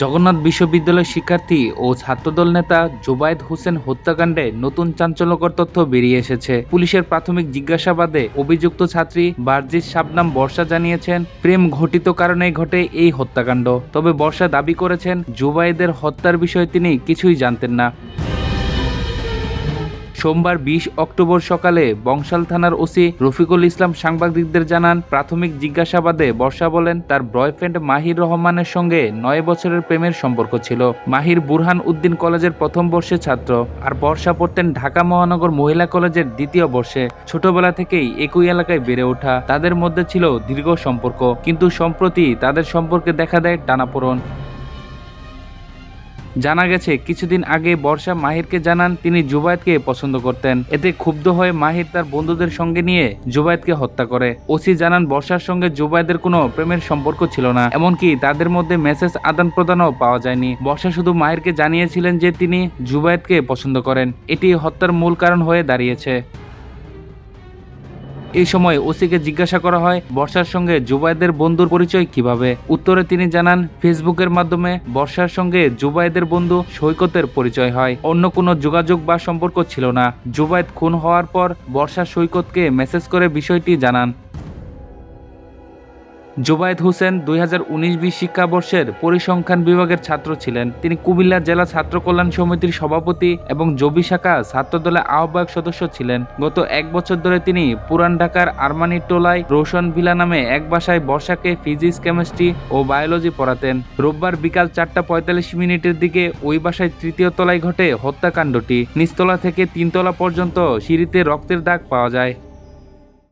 জগন্নাথ বিশ্ববিদ্যালয়ের শিক্ষার্থী ও ছাত্রদল নেতা জোবায়েদ হোসেন হত্যাকাণ্ডে নতুন চাঞ্চল্যকর তথ্য বেরিয়ে এসেছে। পুলিশের প্রাথমিক জিজ্ঞাসাবাদে অভিযুক্ত ছাত্রী বার্জিস শাবনাম বর্ষা জানিয়েছেন, প্রেম ঘটিত কারণে ঘটে এই হত্যাকাণ্ড। তবে বর্ষা দাবি করেছেন জোবায়েদের হত্যার বিষয়ে তিনি কিছুই জানতেন না। সোমবার বিশ অক্টোবর সকালে বংশাল থানার ওসি রফিকুল ইসলাম সাংবাদিকদের জানান, প্রাথমিক জিজ্ঞাসাবাদে বর্ষা বলেন, তার বয়ফ্রেন্ড মাহির রহমানের সঙ্গে নয় বছরের প্রেমের সম্পর্ক ছিল। মাহির বুরহান উদ্দিন কলেজের প্রথম বর্ষের ছাত্র, আর বর্ষা পড়তেন ঢাকা মহানগর মহিলা কলেজের দ্বিতীয় বর্ষে। ছোটবেলা থেকেই একই এলাকায় বেড়ে ওঠা, তাদের মধ্যে ছিল দীর্ঘ সম্পর্ক, কিন্তু সম্প্রতি তাদের সম্পর্কে দেখা দেয় টানাপোড়ন। জানা গেছে, কিছুদিন আগে বর্ষা মাহিরকে জানান তিনি জুবায়েদকে পছন্দ করতেন। এতে ক্ষুব্ধ হয়ে মাহির তার বন্ধুদের সঙ্গে নিয়ে জুবায়েদকে হত্যা করে। ওসি জানান, বর্ষার সঙ্গে জুবায়েদের কোনো প্রেমের সম্পর্ক ছিল না, এমনকি তাদের মধ্যে মেসেজ আদান প্রদানও পাওয়া যায়নি। বর্ষা শুধু মাহিরকে জানিয়েছিলেন যে তিনি জুবায়েদকে পছন্দ করেন, এটি হত্যার মূল কারণ হয়ে দাঁড়িয়েছে। এই সময় ওসিকে জিজ্ঞাসা করা হয়, বর্ষার সঙ্গে জুবাইদের বন্ধুর পরিচয় কীভাবে? উত্তরে তিনি জানান, ফেসবুকের মাধ্যমে বর্ষার সঙ্গে জুবাইদের বন্ধু সৈকতের পরিচয় হয়। অন্য কোনো যোগাযোগ বা সম্পর্ক ছিল না। জুবাইদ খুন হওয়ার পর বর্ষা সৈকতকে মেসেজ করে বিষয়টি জানান। জুবায়েদ হোসেন দুই হাজার উনিশ বিশ শিক্ষাবর্ষের পরিসংখ্যান বিভাগের ছাত্র ছিলেন। তিনি কুমিল্লা জেলা ছাত্র কল্যাণ সমিতির সভাপতি এবং জবি শাখা ছাত্রদলের আহ্বায়ক সদস্য ছিলেন। গত এক বছর ধরে তিনি পুরান ঢাকার আরমানি টোলায় রোশন ভিলা নামে এক বাসায় বর্ষাকে ফিজিক্স, কেমিস্ট্রি ও বায়োলজি পড়াতেন। রোববার বিকাল চারটা পঁয়তাল্লিশ মিনিটের দিকে ওই বাসায় তৃতীয় তলায় ঘটে হত্যাকাণ্ডটি। নিচতলা থেকে তিনতলা পর্যন্ত সিঁড়িতে রক্তের দাগ পাওয়া যায়।